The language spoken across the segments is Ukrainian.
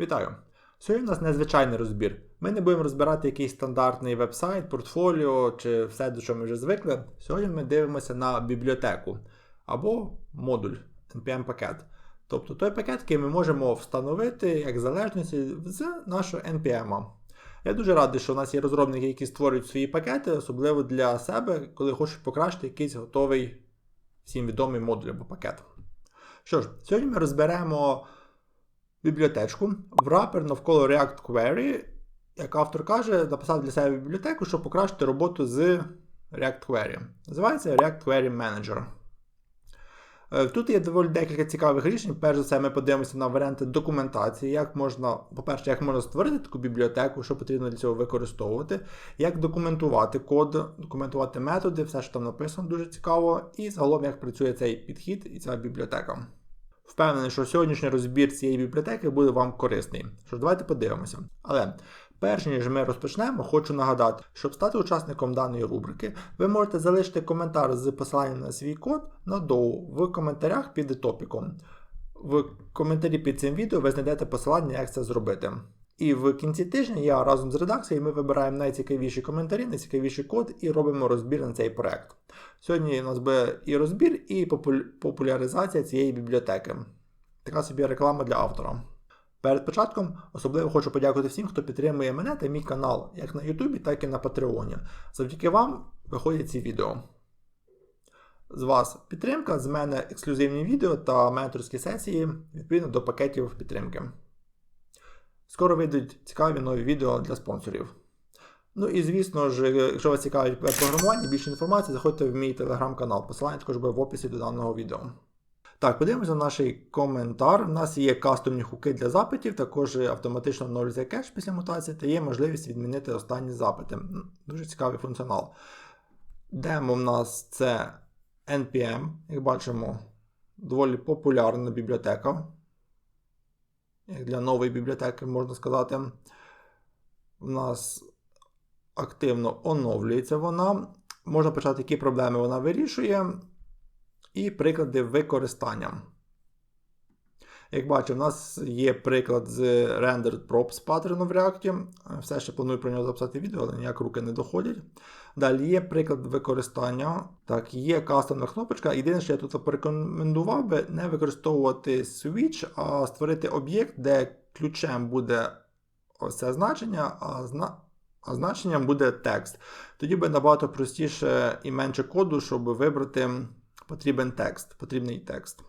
Вітаю! Сьогодні у нас незвичайний розбір. Ми не будемо розбирати якийсь стандартний веб-сайт, портфоліо чи все, до чого ми вже звикли. Сьогодні ми дивимося на бібліотеку або модуль NPM-пакет. Тобто той пакет, який ми можемо встановити як залежності з нашого NPM. Я дуже радий, що у нас є розробники, які створюють свої пакети, особливо для себе, коли хочуть покращити якийсь готовий всім відомий модуль або пакет. Що ж, сьогодні ми розберемо бібліотечку в рапер навколо React Query, як автор каже, написав для себе бібліотеку, щоб покращити роботу з React Query. Називається React Query Manager. Е, Тут є доволі декілька цікавих рішень. Перш за все, ми подивимося на варіанти документації, як можна, по-перше, як можна створити таку бібліотеку, що потрібно для цього використовувати, як документувати код, документувати методи, все, що там написано, дуже цікаво, і загалом, як працює цей підхід і ця бібліотека. Впевнений, що сьогоднішній розбір цієї бібліотеки буде вам корисний. Що ж, давайте подивимося. Але перш ніж ми розпочнемо, хочу нагадати, щоб стати учасником даної рубрики, ви можете залишити коментар з посиланням на свій код на доу в коментарях під топіком. В коментарі під цим відео ви знайдете посилання, як це зробити. І в кінці тижня я разом з редакцією ми вибираємо найцікавіші коментарі, найцікавіший код і робимо розбір на цей проект. Сьогодні у нас буде і розбір, і популяризація цієї бібліотеки. Така собі реклама для автора. Перед початком особливо хочу подякувати всім, хто підтримує мене та мій канал, як на Ютубі, так і на Патреоні. Завдяки вам виходять ці відео. З вас підтримка, з мене ексклюзивні відео та менторські сесії відповідно до пакетів підтримки. Скоро вийдуть цікаві нові відео для спонсорів. Ну і звісно ж, якщо вас цікавить програмування, більше інформації, заходьте в мій телеграм-канал. Посилання також буде в описі до даного відео. Так, подивимося на наш коментар. У нас є кастомні хуки для запитів, також автоматично оновлюється кеш після мутації, та є можливість відмінити останні запити. Дуже цікавий функціонал. Демо в нас це NPM, як бачимо, доволі популярна бібліотека. Як для нової бібліотеки, можна сказати. У нас активно оновлюється вона. Можна почати, які проблеми вона вирішує. І приклади використання. Як бачимо, у нас є приклад з Rendered Props паттерну в React. Все ще планую про нього записати відео, але ніяк руки не доходять. Далі є приклад використання. Так, є кастомна кнопочка. Єдине, що я тут порекомендував би не використовувати switch, а створити об'єкт, де ключем буде ось це значення, а. А значенням буде текст. Тоді буде набагато простіше і менше коду, щоб вибрати потрібен текст, потрібний текст.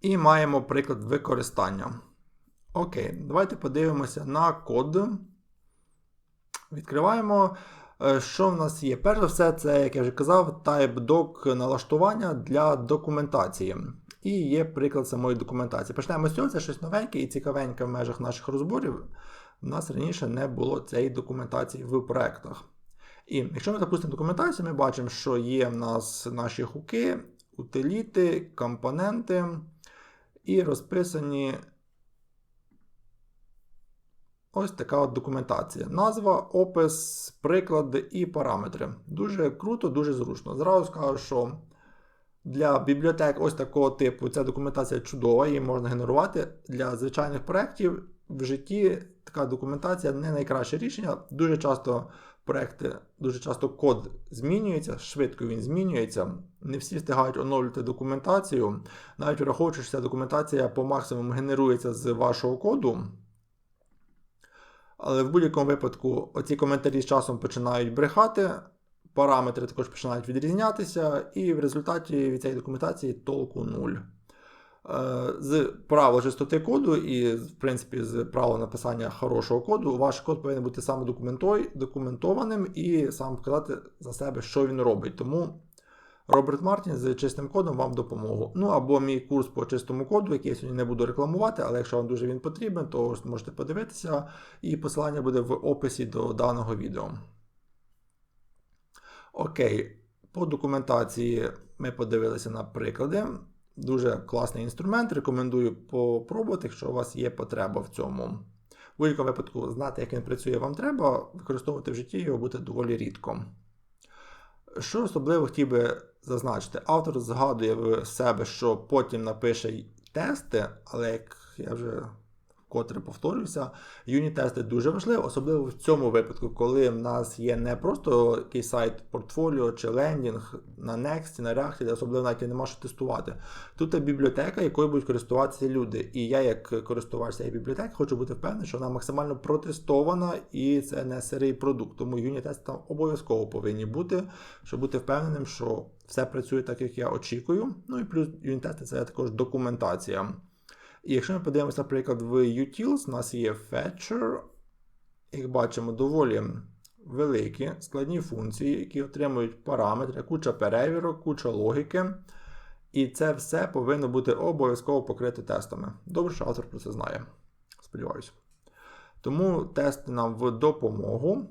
І маємо приклад використання. Окей, давайте подивимося на код. Відкриваємо. Е, Що в нас є? Перш за все, це, як я вже казав, TypeDoc налаштування для документації. І є приклад самої документації. Почнемо з цього, це щось новеньке і цікавеньке в межах наших розборів. У нас раніше не було цієї документації в проектах. І якщо ми запустимо документацію, ми бачимо, що є в нас наші хуки, утиліти, компоненти і розписані ось така от документація. Назва, опис, приклади і параметри. Дуже круто, дуже зручно. Зразу скажу, що для бібліотек ось такого типу ця документація чудова, її можна генерувати. Для звичайних проєктів в житті така документація не найкраще рішення. Дуже часто проекти, дуже часто код змінюється, швидко він змінюється. Не всі встигають оновлювати документацію. Навіть враховуючи, що ця документація по максимуму генерується з вашого коду. Але в будь-якому випадку оці коментарі з часом починають брехати, параметри також починають відрізнятися, і в результаті від цієї документації толку нуль. Е, З правил чистоти коду і, в принципі, з правил написання хорошого коду, ваш код повинен бути саме документованим і сам вказати за себе, що він робить. Тому Роберт Мартін з чистим кодом вам допомогу. Ну або мій курс по чистому коду, який я сьогодні не буду рекламувати, але якщо вам дуже він потрібен, то можете подивитися, і посилання буде в описі до даного відео. Окей, по документації ми подивилися на приклади. Дуже класний інструмент. Рекомендую попробувати, якщо у вас є потреба в цьому. В будь-якому випадку знати, як він працює, вам треба, використовувати в житті його буде доволі рідко. Що особливо хотів би зазначити, автор згадує в себе, що потім напише тести, але як я вже вкотре повторюся, юніт-тести дуже важливі, особливо в цьому випадку, коли в нас є не просто якийсь сайт портфоліо чи лендінг на Next, на React, де особливо навіть нема що тестувати. Тут є бібліотека, якою будуть користуватися люди. І я, як користувач цієї бібліотеки, хочу бути впевнений, що вона максимально протестована і це не сирий продукт. Тому юніт-тести там обов'язково повинні бути, щоб бути впевненим, що все працює так, як я очікую. Ну і плюс юніт-тести це також документація. І якщо ми подивимося, наприклад, в utils, у нас є fetcher, як бачимо, доволі великі складні функції, які отримують параметри, куча перевірок, куча логіки. І це все повинно бути обов'язково покрите тестами. Добре, що автор про це знає. Сподіваюся. Тому тести нам в допомогу.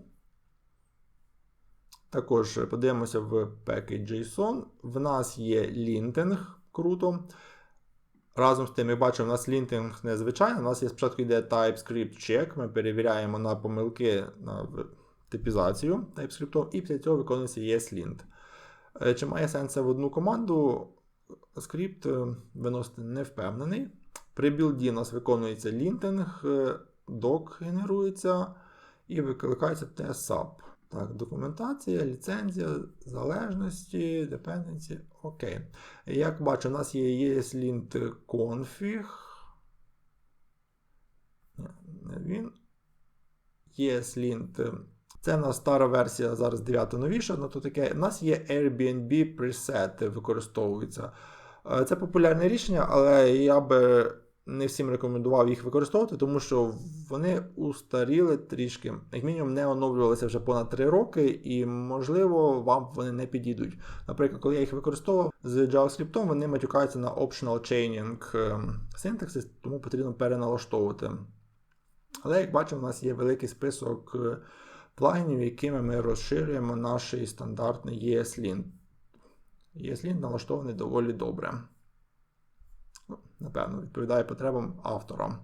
Також подивимося в package.json. В нас є лінтинг, круто. Разом з тим, ми бачимо, у нас лінтинг незвичайний. У нас є спочатку йде TypeScript check, ми перевіряємо на помилки на типізацію TypeScript, і після цього виконується ESLint. Чи має сенс це в одну команду? Скрипт виносити не впевнений. При білді у нас виконується лінтинг, док генерується і викликається tsub. Так, документація, ліцензія, залежності, dependency. Окей. Як бачу, у нас є ESLint config. Він. ESLint. Це в нас стара версія, зараз 9 новіша, ну то таке. У нас є Airbnb preset, використовується. Це популярне рішення, але я би не всім рекомендував їх використовувати, тому що вони устаріли трішки, як мінімум, не оновлювалися вже понад 3 роки, і, можливо, вам вони не підійдуть. Наприклад, коли я їх використовував з JavaScript, вони матюкаються на optional chaining syntaxis, тому потрібно переналаштовувати. Але, як бачимо, у нас є великий список плагінів, якими ми розширюємо наш стандартний ESLint. ESLint налаштований доволі добре. Напевно, відповідає потребам автора.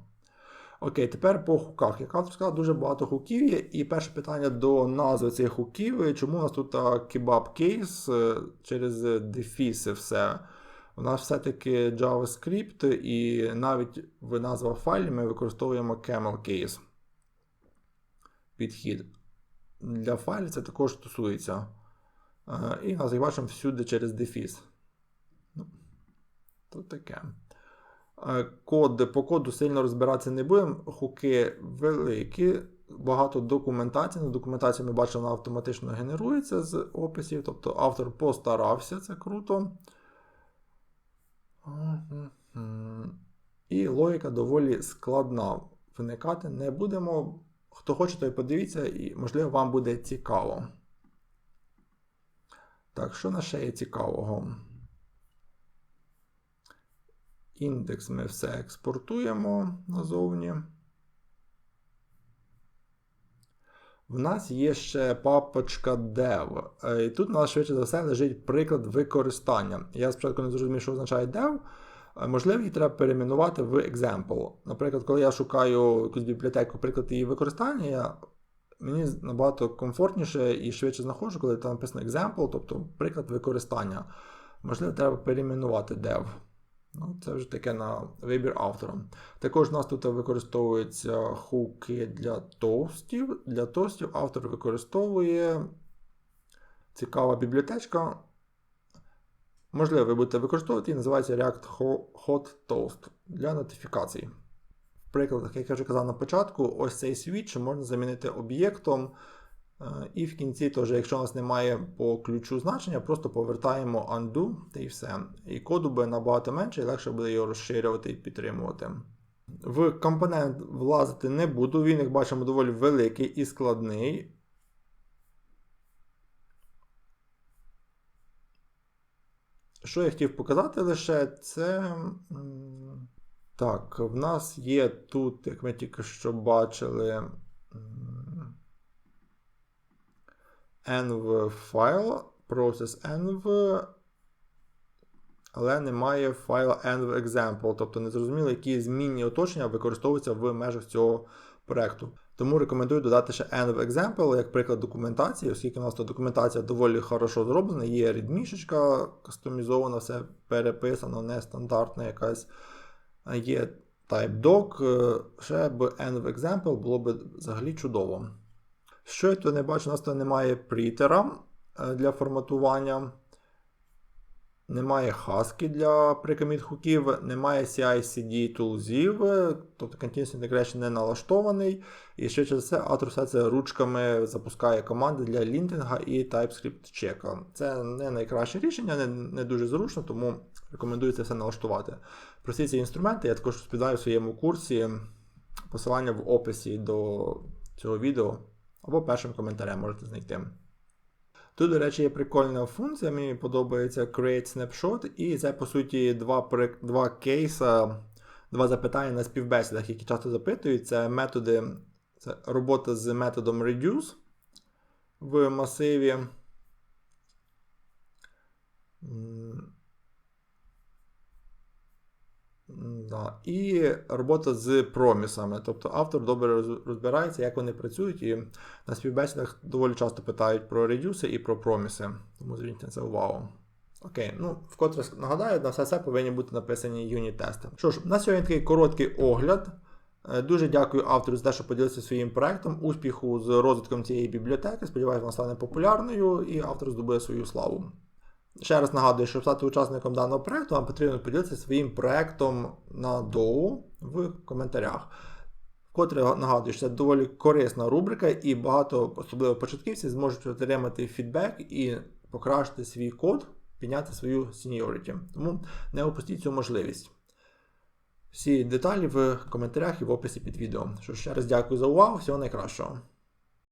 Окей, тепер по хуках. Як автор сказав, дуже багато хуків є. І перше питання до назви цих хуків. Чому у нас тут кебаб кейс через дефіси все? У нас все-таки JavaScript, і навіть в назвах файлів ми використовуємо camel case. Підхід. Для файлів це також стосується. І нас, як бачимо, всюди через дефіс. Ну, Тут таке. Код, По коду сильно розбиратися не будемо. Хуки великі, багато документації. На документацію ми бачимо, вона автоматично генерується з описів. Тобто автор постарався, це круто. І логіка доволі складна. Виникати не будемо. Хто хоче, той подивіться, і, можливо, вам буде цікаво. Так, що на ще є цікавого? Індекс ми все експортуємо назовні. В нас є ще папочка dev. І тут у нас швидше за все лежить приклад використання. Я спочатку не зрозумів, що означає dev. Можливо, її треба перейменувати в example. Наприклад, коли я шукаю якусь бібліотеку, приклад її використання, мені набагато комфортніше і швидше знаходжу, коли там написано example, тобто приклад використання. Можливо, треба перейменувати dev. Ну, Це вже таке на вибір автора. Також у нас тут використовуються хуки для тостів. Для тостів автор використовує цікава бібліотечка. Можливо, ви будете використовувати, і називається React Hot Toast для нотифікацій. В прикладах, як я вже казав на початку, ось цей свіч можна замінити об'єктом. І в кінці, теж, якщо у нас немає по ключу значення, просто повертаємо undo та і все. І коду буде набагато менше і легше буде його розширювати і підтримувати. В компонент влазити не буду, він, як бачимо, доволі великий і складний. Що я хотів показати лише, це. Так, в нас є тут, як ми тільки що бачили, env файл, process env, але немає файла env-example, тобто не зрозуміло, які змінні оточення використовуються в межах цього проекту. Тому рекомендую додати ще env-example, як приклад документації, оскільки у нас документація доволі хорошо зроблена, є редмішечка кастомізована, все переписано, нестандартна якась. Є TypeDoc, е, ще б env example було б взагалі чудово. Що я тут не бачу, у нас тут немає прітера е, для форматування. Немає хаски для прикоміт хуків, немає CI-CD тулзів, тобто Continuous Integration не налаштований. І все, автор все це ручками запускає команди для лінтинга і TypeScript чека. Це не найкраще рішення, не, не дуже зручно, тому рекомендую це все налаштувати. Про всі ці інструменти я також розповідаю в своєму курсі. Посилання в описі до цього відео або першим коментарем можете знайти. Тут, до речі, є прикольна функція, мені подобається Create Snapshot, і це, по суті, два, два кейса, два запитання на співбесідах, які часто запитують. Це методи, це робота з методом reduce в масиві. Да. І робота з промісами. Тобто автор добре розбирається, як вони працюють, і на співбесідах доволі часто питають про редюси і про проміси. Тому зверніть на це увагу. Окей, ну вкотре нагадаю, на все це повинні бути написані юніт-тести. Що ж, на сьогодні такий короткий огляд. Е, Дуже дякую автору за те, що поділився своїм проектом. Успіху з розвитком цієї бібліотеки. Сподіваюся, вона стане популярною і автор здобує свою славу. Ще раз нагадую, щоб стати учасником даного проекту, вам потрібно поділитися своїм проектом на доу в коментарях. Вкотре нагадую, що це доволі корисна рубрика, і багато, особливо початківців, зможуть отримати фідбек і покращити свій код, підняти свою seniority. Тому не опустіть цю можливість. Всі деталі в коментарях і в описі під відео. Що ще раз дякую за увагу, всього найкращого.